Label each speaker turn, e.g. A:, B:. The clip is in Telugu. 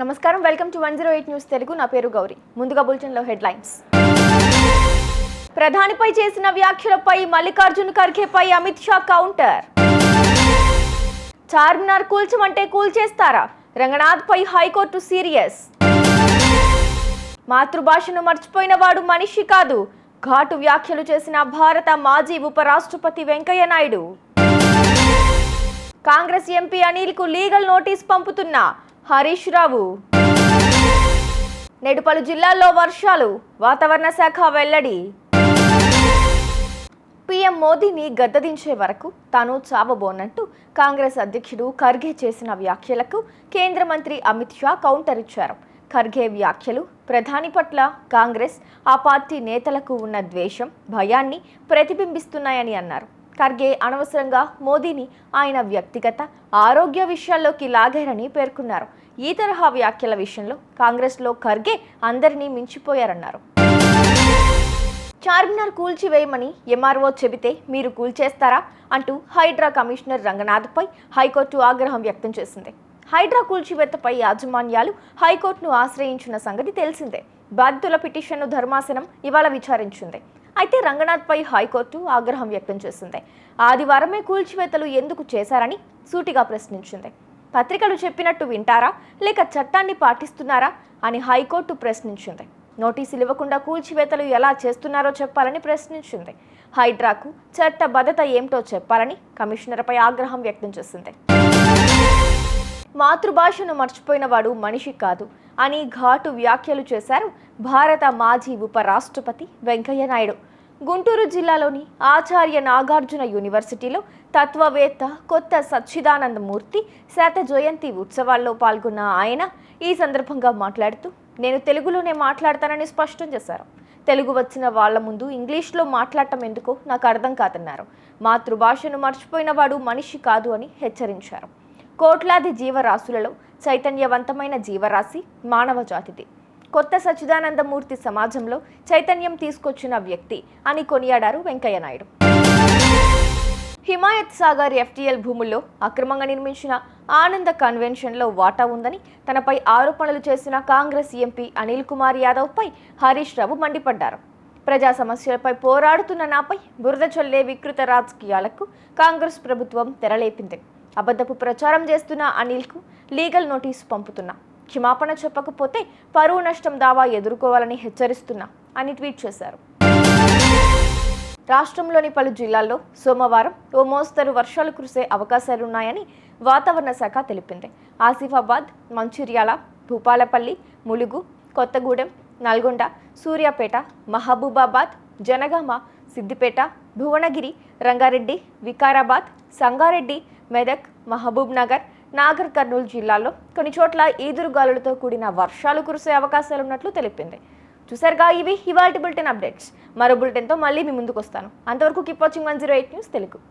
A: నమస్కారం. Welcome to one zero eight news Telugu. నా పేరు గౌరీ. ముందుగా బులెటిన్లో హెడ్లైన్స్. ప్రధానిపై చేసిన వ్యాఖ్యలపై మల్లికార్జున్ ఖర్గేపై అమిత్ షా కౌంటర్. చార్మినార్ కూల్చమంటే కూల్చేస్తారా? రంగనాథ్పై హైకోర్టు సీరియస్. మాతృభాషను మర్చిపోయిన వాడు మనిషి కాదు. ఘాటు వ్యాఖ్యలు చేసిన భారత మాజీ ఉపరాష్ట్రపతి వెంకయ్య నాయుడు. కాంగ్రెస్ ఎంపీ అనిల్కు లీగల్ నోటీస్ పంపుతున్నా. హరీష్ రావు. నేడు పలు జిల్లాల్లో వర్షాలు వాతావరణ శాఖ వెల్లడి. పీఎం మోదీని గద్దదించే వరకు తాను చావబోనంటూ కాంగ్రెస్ అధ్యక్షుడు ఖర్గే చేసిన వ్యాఖ్యలకు కేంద్ర మంత్రి అమిత్ షా కౌంటర్ ఇచ్చారు. ఖర్గే వ్యాఖ్యలు ప్రధాని పట్ల కాంగ్రెస్ ఆ పార్టీ నేతలకు ఉన్న ద్వేషం భయాన్ని ప్రతిబింబిస్తున్నాయని అన్నారు. ఖర్గే అనవసరంగా మోదీని ఆయన వ్యక్తిగత ఆరోగ్య విషయాల్లోకి లాగారని పేర్కొన్నారు. ఈ తరహా వ్యాఖ్యల విషయంలో కాంగ్రెస్లో ఖర్గే అందరినీ మించిపోయారన్నారు. చార్మినార్ కూల్చివేయమని ఎంఆర్ఓ చెబితే మీరు కూల్చేస్తారా అంటూ హైడ్రా కమిషనర్ రంగనాథ్పై హైకోర్టు ఆగ్రహం వ్యక్తం చేసింది. హైడ్రా కూల్చివేతపై యాజమాన్యాలు హైకోర్టును ఆశ్రయించిన సంగతి తెలిసిందే. బాధితుల పిటిషన్ను ధర్మాసనం ఇవాళ విచారించింది. అయితే రంగనాథ్పై హైకోర్టు ఆగ్రహం వ్యక్తం చేసింది. ఆదివారమే కూల్చివేతలు ఎందుకు చేశారని సూటిగా ప్రశ్నించింది. పత్రికలు చెప్పినట్టు వింటారా? లేక చట్టాన్ని పాటిస్తున్నారా? అని హైకోర్టు ప్రశ్నించింది. నోటీసులు ఇవ్వకుండా కూల్చివేతలు ఎలా చేస్తున్నారో చెప్పాలని ప్రశ్నించింది. హైడ్రాకు చట్టబద్ధత ఏమిటో చెప్పాలని కమిషనర్పై ఆగ్రహం వ్యక్తం చేసింది. మాతృభాషను మర్చిపోయిన వాడు మనిషి కాదు అని ఘాటు వ్యాఖ్యలు చేశారు భారత మాజీ ఉపరాష్ట్రపతి వెంకయ్య నాయుడు. గుంటూరు జిల్లాలోని ఆచార్య నాగార్జున యూనివర్సిటీలో తత్వవేత్త కొత్త సచ్చిదానందమూర్తి శత జయంతి ఉత్సవాల్లో పాల్గొన్న ఆయన ఈ సందర్భంగా మాట్లాడుతూ నేను తెలుగులోనే మాట్లాడతానని స్పష్టం చేశారు. తెలుగు వచ్చిన వాళ్ళ ముందు ఇంగ్లీష్లో మాట్లాడటం ఎందుకో నాకు అర్థం కాదన్నారు. మాతృభాషను మర్చిపోయిన వాడు మనిషి కాదు అని హెచ్చరించారు. కోట్లాది జీవరాశులలో చైతన్యవంతమైన జీవరాశి మానవ జాతిది. కొత్త సచ్చిదానందమూర్తి సమాజంలో చైతన్యం తీసుకొచ్చిన వ్యక్తి అని కొనియాడారు వెంకయ్య నాయుడు. హిమాయత్ సాగర్ ఎఫ్టీఎల్ భూముల్లో అక్రమంగా నిర్మించిన ఆనంద కన్వెన్షన్లో వాటా ఉందని తనపై ఆరోపణలు చేసిన కాంగ్రెస్ ఎంపీ అనిల్ కుమార్ యాదవ్పై హరీష్ రావు మండిపడ్డారు. ప్రజా సమస్యలపై పోరాడుతున్న నాపై బురద చల్లే వికృత రాజకీయాలకు కాంగ్రెస్ ప్రభుత్వం తెరలేపింది. అబద్ధపు ప్రచారం చేస్తున్న అనిల్కు లీగల్ నోటీసు పంపుతున్నా క్షమాపణ చెప్పకపోతే పరువు నష్టం దావా ఎదుర్కోవాలని హెచ్చరిస్తున్నా అని ట్వీట్ చేశారు. రాష్ట్రంలోని పలు జిల్లాల్లో సోమవారం ఓ మోస్తరు వర్షాలు కురిసే అవకాశాలున్నాయని వాతావరణ శాఖ తెలిపింది. ఆసిఫాబాద్ మంచిర్యాల భూపాలపల్లి ములుగు కొత్తగూడెం నల్గొండ సూర్యాపేట మహబూబాబాద్ జనగామ సిద్దిపేట భువనగిరి రంగారెడ్డి వికారాబాద్ సంగారెడ్డి మెదక్ మహబూబ్ నగర్ నాగర్ కర్నూలు జిల్లాలో కొన్ని చోట్ల ఈదురుగాలులతో కూడిన వర్షాలు కురిసే అవకాశాలు ఉన్నట్లు తెలిపింది. చూసారుగా ఇవి ఇవాల్టి బులెటిన్ అప్డేట్స్. మరో బులెటిన్తో మళ్ళీ మీ ముందుకు వస్తాను అంతవరకు keep watching one zero eight news Telugu.